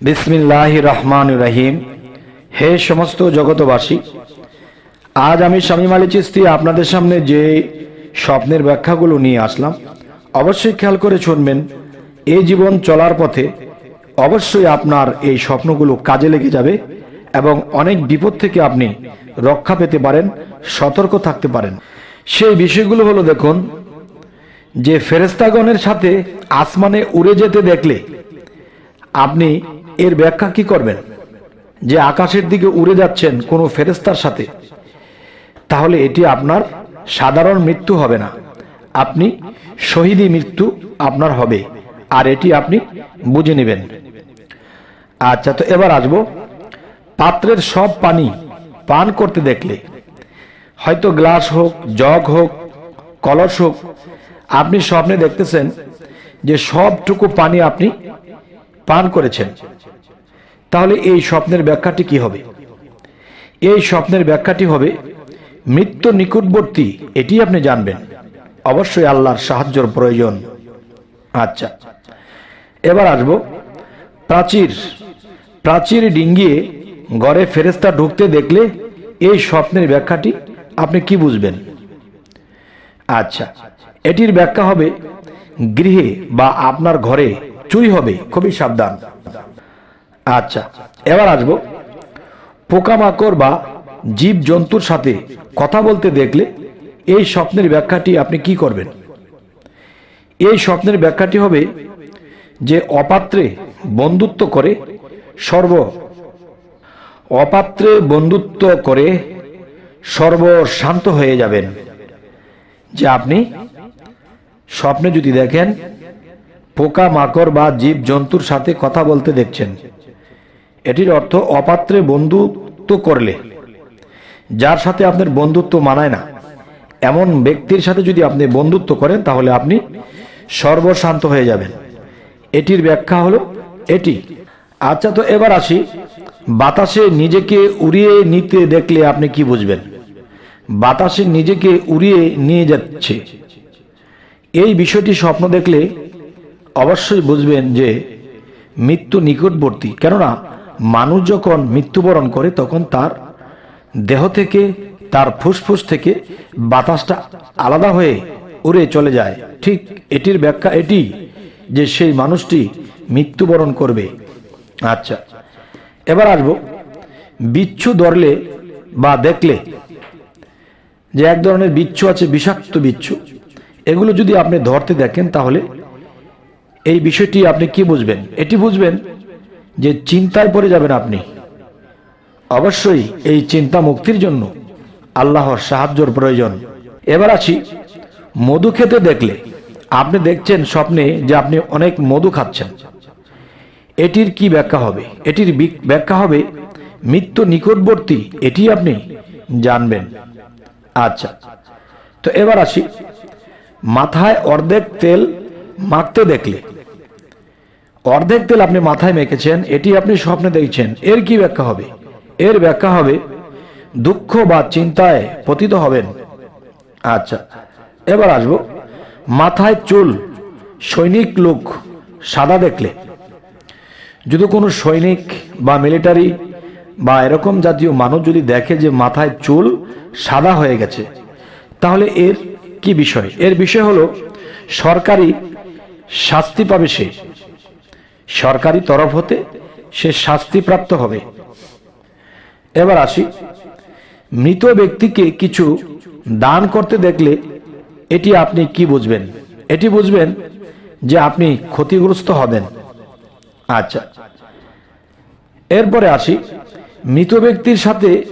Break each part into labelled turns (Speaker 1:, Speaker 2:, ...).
Speaker 1: বিসমিল্লাহ রহমান রহিম। হে সমস্ত জগতবাসী, আজ আমি শামীম আলী চিস্তি আপনাদের সামনে যে স্বপ্নের ব্যাখ্যাগুলো নিয়ে আসলাম, অবশ্যই খেয়াল করে শুনবেন। এই জীবন চলার পথে অবশ্যই আপনার এই স্বপ্নগুলো কাজে লেগে যাবে এবং অনেক বিপদ থেকে আপনি রক্ষা পেতে পারেন, সতর্ক থাকতে পারেন। সেই বিষয়গুলো হলো দেখুন, যে ফেরেস্তাগণের সাথে আসমানে উড়ে যেতে দেখলে আপনি এর ব্যাখ্যা কি করবেন? যে আকাশের দিকে উড়ে যাচ্ছেন কোনো ফেরেস্তার সাথে, তাহলে এটি আপনার সাধারণ মৃত্যু হবে না। আপনি শহীদি মৃত্যু আপনার হবে, আর এটি আপনি বুঝে নেবেন। আচ্ছা তো এবার আসব পাত্রের সব পানি পান করতে দেখলে। হয়তো গ্লাস হোক, জগ হোক, কলস হোক, আপনি স্বপ্নে দেখতেছেন যে সবটুকু পানি আপনি পান করেছেন। তাহলে এই স্বপ্নের ব্যাখ্যাটি কি হবে? এই স্বপ্নের ব্যাখ্যাটি হবে, মৃত্যু নিকটবর্তী, এটি আপনি জানবেন। অবশ্যই আল্লাহর সাহায্যর প্রয়োজন। আচ্ছা এবার আসব। প্রাচীর প্রাচীর ডিঙ্গিয়ে ঘরে ফেরেস্তা ঢুকতে দেখলে এই স্বপ্নের ব্যাখ্যাটি আপনি কি বুঝবেন? আচ্ছা এটির ব্যাখ্যা হবে, গৃহে বা আপনার ঘরে চুরি হবে, খুবই সাবধান। আচ্ছা এবার আসব। পোকামাকড় বা জীব জন্তুর সাথে কথা বলতে দেখলে এই স্বপ্নের ব্যাখ্যাটি আপনি কি করবেন? এই স্বপ্নের ব্যাখ্যাটি হবে যে অপাত্রে বন্ধুত্ব করে সর্ব অপাত্রে বন্ধুত্ব করে সর্বশান্ত হয়ে যাবেন। যে আপনি স্বপ্নে যদি দেখেন পোকা, মাকড় বা জীব জন্তুর সাথে কথা বলতে দেখছেন। এটির অর্থ অপাত্রে বন্ধুত্ব করলে, যার সাথে আপনার বন্ধুত্ব মানায় না। এমন ব্যক্তির সাথে যদি আপনি বন্ধুত্ব করেন, তাহলে আপনি সর্বশান্ত হয়ে যাবেন। এটির ব্যাখ্যা হলো এটি। আচ্ছা তো এবার আসি। বাতাসে নিজেকে উড়িয়ে নিতে দেখলে আপনি কি বুঝবেন? বাতাসে নিজেকে উড়িয়ে নিয়ে যাচ্ছে। এই বিষয়টি স্বপ্ন দেখলে অবশ্যই বুঝবেন যে মৃত্যু নিকটবর্তী। কেননা, মানুষ যখন মৃত্যুবরণ করে, তখন তার দেহ থেকে, তার ফুসফুস থেকে বাতাসটা আলাদা হয়ে উড়ে চলে যায়। ঠিক এটির ব্যাখ্যা এটি যে সেই মানুষটি মৃত্যুবরণ করবে। আচ্ছা এবার আসব। বিচ্ছু ধরলে বা দেখলে যে এক ধরনের বিচ্ছু আছে, বিষাক্ত বিচ্ছু। এগুলো যদি আপনি ধরতে দেখেন, তাহলে এই বিষয়টি আপনি কি বুঝবেন? এটি বুঝবেন যে চিন্তায় পড়ে যাবেন আপনি। অবশ্যই এই চিন্তা মুক্তির জন্য আল্লাহর সাহায্যর প্রয়োজন। এবার আছি মধু খেতে দেখলে। আপনি দেখছেন স্বপ্নে যে আপনি অনেক মধু খাচ্ছেন। এটির কি ব্যাখ্যা হবে? এটির ব্যাখ্যা হবে, মৃত্যু নিকটবর্তী, এটি আপনি জানবেন। আচ্ছা তো এবার আসি। মাথায় অর্ধেক তেল মাখতে দেখলে। অর্ধেক তেল আপনি মাথায় মেখেছেন, এটি আপনি স্বপ্নে দেখছেন। এর কি ব্যাখ্যা হবে? এর ব্যাখ্যা হবে, দুঃখ বা চিন্তায় পতিত হবেন। আচ্ছা এবার আসব। মাথায় চুল, সৈনিক লোক সাদা দেখলে। যদি কোনো সৈনিক বা মিলিটারি বা এরকম জাতীয় মানুষ যদি দেখে যে মাথায় চুল সাদা হয়ে গেছে, তাহলে এর কি বিষয়? এর বিষয় হলো, সরকারি শাস্তি পাবে সে। সরকারি তরফ হতে সে শাস্তিপ্রাপ্ত হবে। এবার আসি। মৃত ব্যক্তিকে কিছু দান করতে দেখলে এটি আপনি কি বুঝবেন? এটি বুঝবেন যে আপনি ক্ষতিগ্রস্ত হবেন। আচ্ছা। এরপরে আসি। মৃত ব্যক্তির সাথে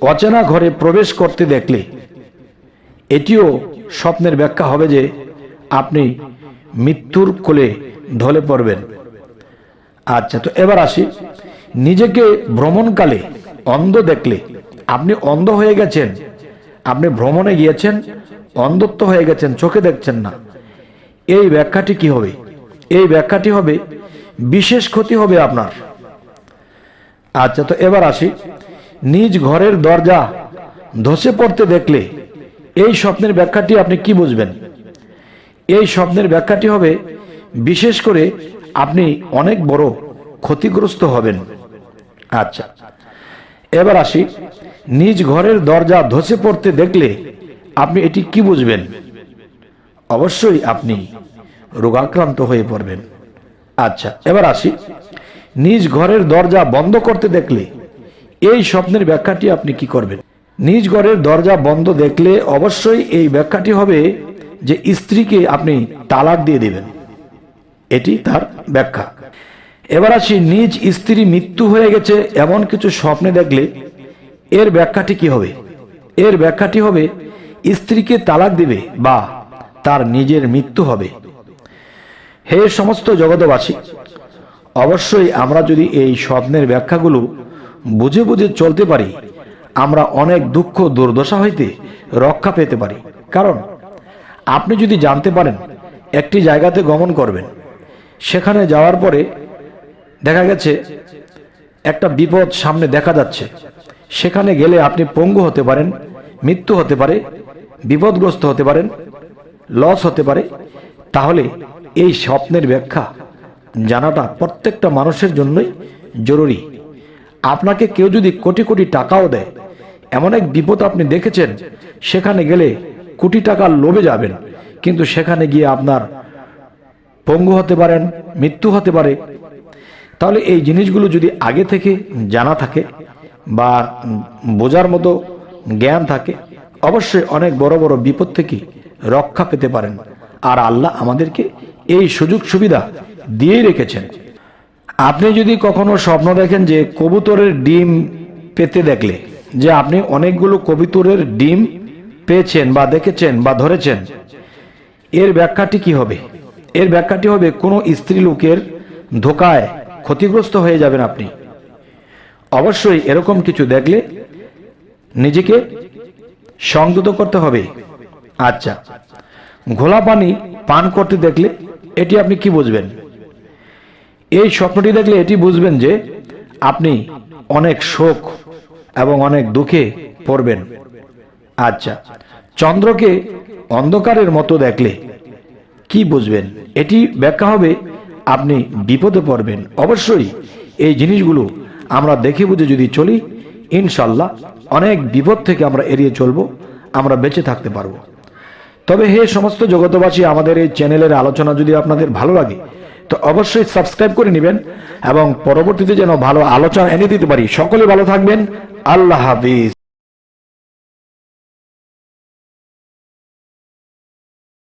Speaker 1: অচেনা ঘরে প্রবেশ করতে দেখলে এটিও স্বপ্নের ব্যাখ্যা হবে যে আপনি মৃত্যুর কোলে ঢলে পড়বেন। আচ্ছা তো এবার আসি। নিজেকে ভ্রমণকালে অন্ধ দেখলে, আপনি অন্ধ হয়ে গেছেন। আপনি ভ্রমণে গিয়েছেন, অন্ধত্ব হয়ে গেছেন, চোখে দেখছেন না। এই ব্যাখ্যাটি কি হবে? এই ব্যাখ্যাটি হবে, বিশেষ ক্ষতি হবে আপনার। আচ্ছা তো এবার আসি। নিজ ঘরের দরজা ধসে পড়তে দেখলে, এই স্বপ্নের ব্যাখ্যাটি আপনি কি বুঝবেন? এই স্বপ্নের ব্যাখ্যাটি হবে, বিশেষ করে আপনি অনেক বড় ক্ষতিগ্রস্ত হবেন। আচ্ছা এবার আসি। নিজ ঘরের দরজা ধসে পড়তে দেখলে আপনি এটি কি বুঝবেন? অবশ্যই আপনি রোগাক্রান্ত হয়ে পড়বেন। আচ্ছা এবার আসি। নিজ ঘরের দরজা বন্ধ করতে দেখলে এই স্বপ্নের ব্যাখ্যাটি আপনি কি করবেন? নিজ ঘরের দরজা বন্ধ দেখলে অবশ্যই এই ব্যাখ্যাটি হবে যে স্ত্রীকে আপনি তালাক দিয়ে দেবেন। এটি তার ব্যাখ্যা। এবার আসি, নিজ স্ত্রী মৃত্যু হয়ে গেছে এমন কিছু স্বপ্নে দেখলে এর ব্যাখ্যাটি কি হবে? এর ব্যাখ্যাটি হবে, স্ত্রীকে তালাক দিবে বা তার নিজের মৃত্যু হবে। হে সমস্ত জগতবাসী অবশ্যই আমরা যদি এই স্বপ্নের ব্যাখ্যাগুলো বুঝে বুঝে চলতে পারি, আমরা অনেক দুঃখ দুর্দশা হইতে রক্ষা পেতে পারি। কারণ, আপনি যদি জানতে পারেন, একটি জায়গাতে গমন করবেন সেখানে যাওয়ার পরে দেখা গেছে, একটা বিপদ সামনে দেখা যাচ্ছে। সেখানে গেলে আপনি পঙ্গু হতে পারেন, মৃত্যু হতে পারে, বিপদগ্রস্ত হতে পারেন, লস হতে পারে। তাহলে এই স্বপ্নের ব্যাখ্যা জানাটা প্রত্যেকটা মানুষের জন্যই জরুরি। আপনাকে কেউ যদি কোটি কোটি টাকাও দেয়, এমন এক বিপদ আপনি দেখেছেন, সেখানে গেলে কোটি টাকার লোভে যাবেন। কিন্তু সেখানে গিয়ে আপনার পঙ্গু হতে পারেন, মৃত্যু হতে পারে। তাহলে এই জিনিসগুলো যদি আগে থেকে জানা থাকে বা বোঝার মতো জ্ঞান থাকে, অবশ্যই অনেক বড় বড় বিপদ থেকে রক্ষা পেতে পারেন। আর আল্লাহ আমাদেরকে এই সুযোগ সুবিধা দিয়েই রেখেছেন। আপনি যদি কখনো স্বপ্ন দেখেন যে কবুতরের ডিম পেতে দেখলে, যে আপনি অনেকগুলো কবুতরের ডিম পেয়েছেন বা দেখেছেন বা ধরেছেন, এর ব্যাখ্যাটি কি হবে? এর ব্যাখ্যাটি হবে, কোনো স্ত্রী লোকের ধোকায় ক্ষতিগ্রস্ত হয়ে যাবেন আপনি। অবশ্যই এরকম কিছু দেখলে নিজেকে সংযত করতে হবে। আচ্ছা ঘোলা পানি পান করতে দেখলে এটি আপনি কি বুঝবেন? এই স্বপ্নটি দেখলে এটি বুঝবেন যে আপনি অনেক শোক এবং অনেক দুঃখে পড়বেন। আচ্ছা চন্দ্রকে অন্ধকারের মতো দেখলে কি বুঝবেন? এটি ব্যাখ্যা হবে, আপনি বিপদে পড়বেন। অবশ্যই এই জিনিসগুলো আমরা দেখে বুঝে যদি চলি ইনশাল্লাহ অনেক বিপদ থেকে আমরা এড়িয়ে চলবো, আমরা বেঁচে থাকতে পারব। তবে হে সমস্ত জগতবাসী আমাদের এই চ্যানেলের আলোচনা যদি আপনাদের ভালো লাগে, তো অবশ্যই সাবস্ক্রাইব করে নেবেন এবং পরবর্তীতে যেন ভালো আলোচনা এনে দিতে পারি। সকলে ভালো থাকবেন। আল্লাহ হাফিজ।